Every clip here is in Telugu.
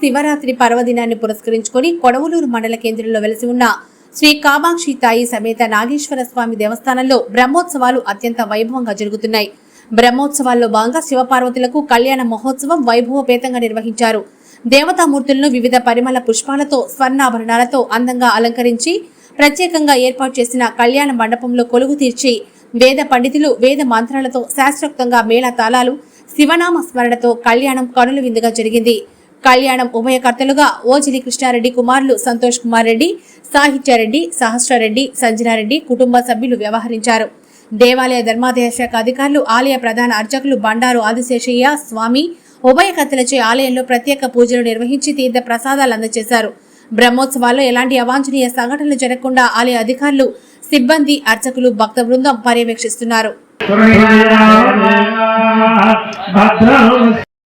శివరాత్రి పర్వదినాన్ని పురస్కరించుకొని కొడవలూరు మండల కేంద్రంలో వెలసి ఉన్న శ్రీ కామాక్షి తాయి సమేత నాగేశ్వర స్వామి దేవస్థానంలో బ్రహ్మోత్సవాలు అత్యంత వైభవంగా జరుగుతున్నాయి. బ్రహ్మోత్సవాల్లో భాగంగా శివపార్వతులకు కళ్యాణ మహోత్సవం వైభవపేతంగా నిర్వహించారు. దేవతామూర్తులను వివిధ పరిమళ పుష్పాలతో స్వర్ణాభరణాలతో అందంగా అలంకరించి ప్రత్యేకంగా ఏర్పాటు చేసిన కళ్యాణ మండపంలో కొలువు తీర్చి వేద పండితులు వేద మంత్రాలతో శాస్త్రోక్తంగా మేళ తాళాలు శివనామ స్మరణతో కళ్యాణం కనుల విందుగా జరిగింది. కళ్యాణం ఉభయకర్తలుగా ఓజిలి కృష్ణారెడ్డి కుమారులు సంతోష్ కుమార్ రెడ్డి సాహిత్యారెడ్డి సహస్రారెడ్డి సంజనారెడ్డి కుటుంబ సభ్యులు వ్యవహరించారు. దేవాలయ ధర్మాదాయ శాఖ అధికారులు ఆలయ ప్రధాన అర్చకులు బండారు ఆదిశేషయ్య స్వామి ఉభయకర్తలచే ఆలయంలో ప్రత్యేక పూజలు నిర్వహించి తీర్థ ప్రసాదాలు అందజేశారు. బ్రహ్మోత్సవాల్లో ఎలాంటి అవాంఛనీయ సంఘటనలు జరగకుండా ఆలయ అధికారులు సిబ్బంది అర్చకులు భక్త బృందం పర్యవేక్షిస్తున్నారు.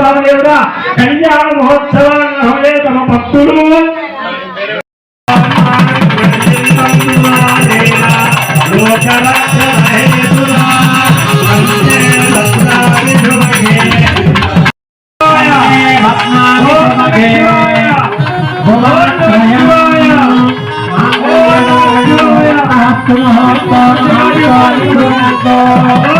స్వామి యొక్క కళ్యాణ మహోత్సవాలలో తమ భక్తులు. Oh,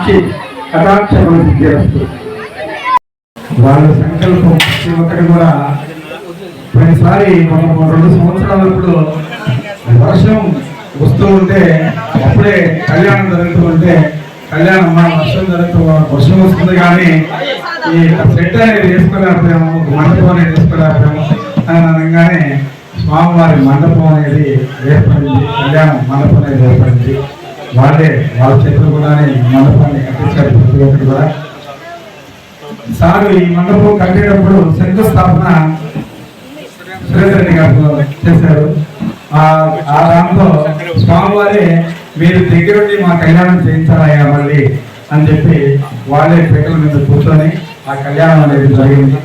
కామాక్షి కటాక్ష చేస్తూ వాళ్ళ సంకల్పం ప్రతి ఒక్కటి కూడా ప్రతిసారి మనం రెండు సంవత్సరాల ఇప్పుడు వర్షం వస్తూ ఉంటే అప్పుడే కళ్యాణం జరుగుతూ ఉంటే కళ్యాణం మన వర్షం జరుగుతూ వర్షం వస్తుంది కానీ ఈ సెట్ అనేది వేసుకోలేకపోయాము మండపం అనేది వేసుకోలేకపోయాము. అని అనగానే స్వామివారి మండపం అనేది ఏర్పడింది కళ్యాణం మండపం అనేది ఏర్పడింది. వాళ్ళే వాళ్ళ చేతులు కూడా మండపాన్ని కట్టించారు ప్రతి ఒక్కరు కూడా. సారు ఈ మండపం కట్టేటప్పుడు శంకుస్థాపన సురేంద్ర రెడ్డి గారు చేశారు. ఆ దాంతో స్వామివారే మీరు దగ్గరుండి మా కళ్యాణం చేయించాలయ్యా మళ్ళీ అని చెప్పి వాళ్ళే పీటల మీద కూర్చొని ఆ కళ్యాణం అనేది జరిగింది.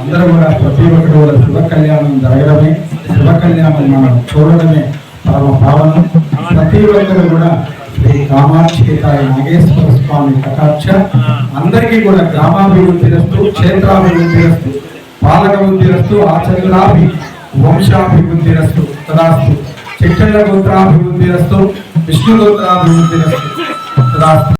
అందరూ కూడా ప్రతి ఒక్కరు కూడా శుభ కళ్యాణం జరగడమే శుభ కళ్యాణం మనం చూడడమే పరమ భావన. ప్రతి ఒక్కరు కూడా శ్రీ కామాక్షితాయ నాగేశ్వర స్వామి కటాక్ష. అందరికీ కూడా గ్రామాభివృద్ధి రస్తు క్షేత్రాభివృద్ధి రస్తు పాలకవృద్ధి రస్తు ఆచరణాభి వంశాభివృద్ధి రస్తు తదాస్తు. చిట్టల గోత్రాభివృద్ధి రస్తు విష్ణు గోత్రాభివృద్ధి రస్తు తదాస్తు.